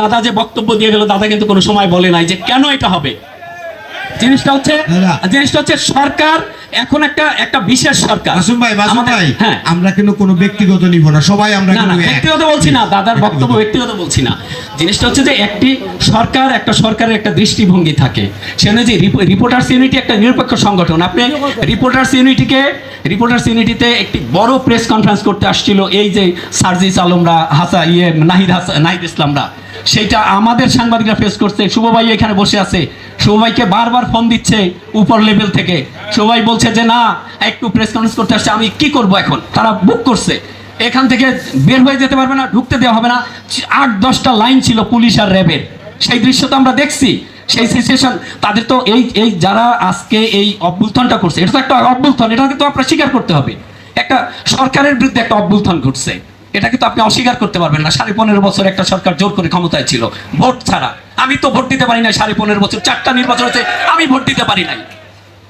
দাদা যে বক্তব্য দিয়ে গেল দাদা কিন্তু কোনো সময় বলে নাই যে কেন এটা হবে। জিনিসটা হচ্ছে জিনিসটা হচ্ছে সরকার এখন একটা একটা বিশেষ সরকার। মাসুম ভাই মাসুম ভাই হ্যাঁ। আমরা কিন্তু কোনো ব্যক্তিগত নিব না সবাই আমরা না না ব্যক্তিগত বলছি না দাদার বক্তব্য ব্যক্তিগত বলছি না। জিনিসটা হচ্ছে যে একটি সরকার একটা সরকারের একটা দৃষ্টিভঙ্গি থাকে। সেখানে যে রিপোর্টার্স ইউনিটি একটা নিরপেক্ষ সংগঠন। আপনি রিপোর্টার্স ইউনিটিকে রিপোর্টার্স ইউনিটিতে একটি বড় প্রেস কনফারেন্স করতে আসছিল এই যে সার্জিস আলমরা হাসা ইয়ে নাহিদ হাসা নাহিদ ইসলামরা। সেইটা আমাদের সাংবাদিকরা ফেস করছে। শুভ ভাই এখানে বসে আছে। শুভ ভাইকে বারবার ফোন দিচ্ছে উপর লেভেল থেকে। শুভ ভাই বলছে যে, না, একটু প্রেস কনফারেন্স করতে আসছে। আমি কি করব এখন? তারা বুক করছে। এখান থেকে বের হয়ে যেতে পারবে না, ঢুকতে দেওয়া হবে না। আট, দশটা লাইন ছিল পুলিশ আর র্যাবের। সেই দৃশ্য তো আমরা দেখছি। সেই সিচুয়েশন তাদের তো এই এই যারা আজকে এই অভ্যুত্থানটা করছে, এটা তো একটা অভ্যুত্থান, এটাকে তো আপনার স্বীকার করতে হবে। একটা সরকারের বিরুদ্ধে একটা অভ্যুত্থান ঘটছে। এটা কিন্তু আপনি অস্বীকার করতে পারবেন না। সাড়ে পনেরো বছর একটা সরকার জোর করে ক্ষমতায় ছিল। ভোট ছাড়া। আমি তো ভোট দিতে পারি না সাড়ে পনেরো বছর। চারটা নির্বাচন হচ্ছে আমি ভোট দিতে পারি নাই।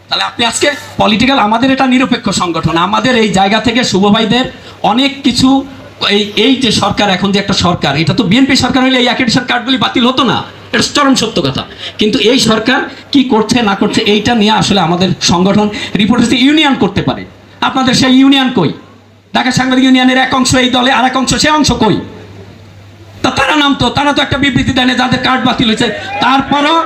তাহলে আপনি আজকে পলিটিক্যাল আমাদের এটা নিরপেক্ষ সংগঠন। আমাদের এই জায়গা থেকে শুভ ভাইদের অনেক কিছু এই এই যে সরকার এখন যে একটা সরকার, এটা তো বিএনপি সরকার হলে এই অ্যাক্রেডিশন কার্ডগুলি বাতিল হতো না। এটা চরম সত্য কথা। কিন্তু এই সরকার কি করছে, না করছে, এইটা নিয়ে আসলে আমাদের সংগঠন রিপোর্টার্স ইউনিয়ন করতে পারে। আপনাদের সেই ইউনিয়ন কই? ঢাকা সাংবাদিক ইউনিয়নের এক অংশ এই দলে আর এক অংশ সে অংশ কই? তা তারা নাম তো, তারা তো একটা বিবৃতি দেয় যাদের কার্ড বাতিল হয়েছে। তারপরও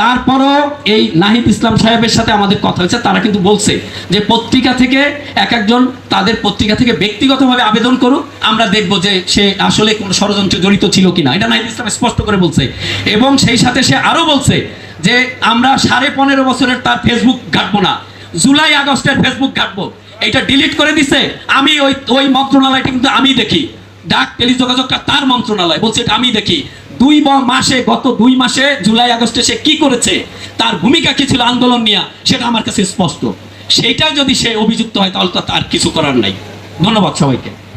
তারপরও এই নাহিদ ইসলাম সাহেবের সাথে আমাদের কথা হয়েছে, তারা কিন্তু বলছে যে পত্রিকা থেকে এক একজন তাদের পত্রিকা থেকে ব্যক্তিগতভাবে আবেদন করুক, আমরা দেখব যে সে আসলে কোনো ষড়যন্ত্রে জড়িত ছিল কিনা। এটা নাহিদ ইসলাম স্পষ্ট করে বলছে। এবং সেই সাথে সে আরও বলছে যে আমরা সাড়ে পনেরো বছরের তার ফেসবুক ঘাটবো না। জুলাই আগস্টের ফেসবুক ঘাটবো। এটা ডিলিট করে দিছে। আমি ওই ওই মন্ত্রণালয়টা কিন্তু আমি দেখি। ডাক, টেলিযোগাযোগটা তার মন্ত্রণালয়। বলছে এটা আমি দেখি। দুই মাসে, গত দুই মাসে জুলাই আগস্টে সে কি করেছে? তার ভূমিকা কি ছিল আন্দোলন নিয়ে? সেটা আমার কাছে স্পষ্ট। সেটা যদি সে অভিযুক্ত হয়, তাহলে তো তার কিছু করার নাই। ধন্যবাদ সবাইকে।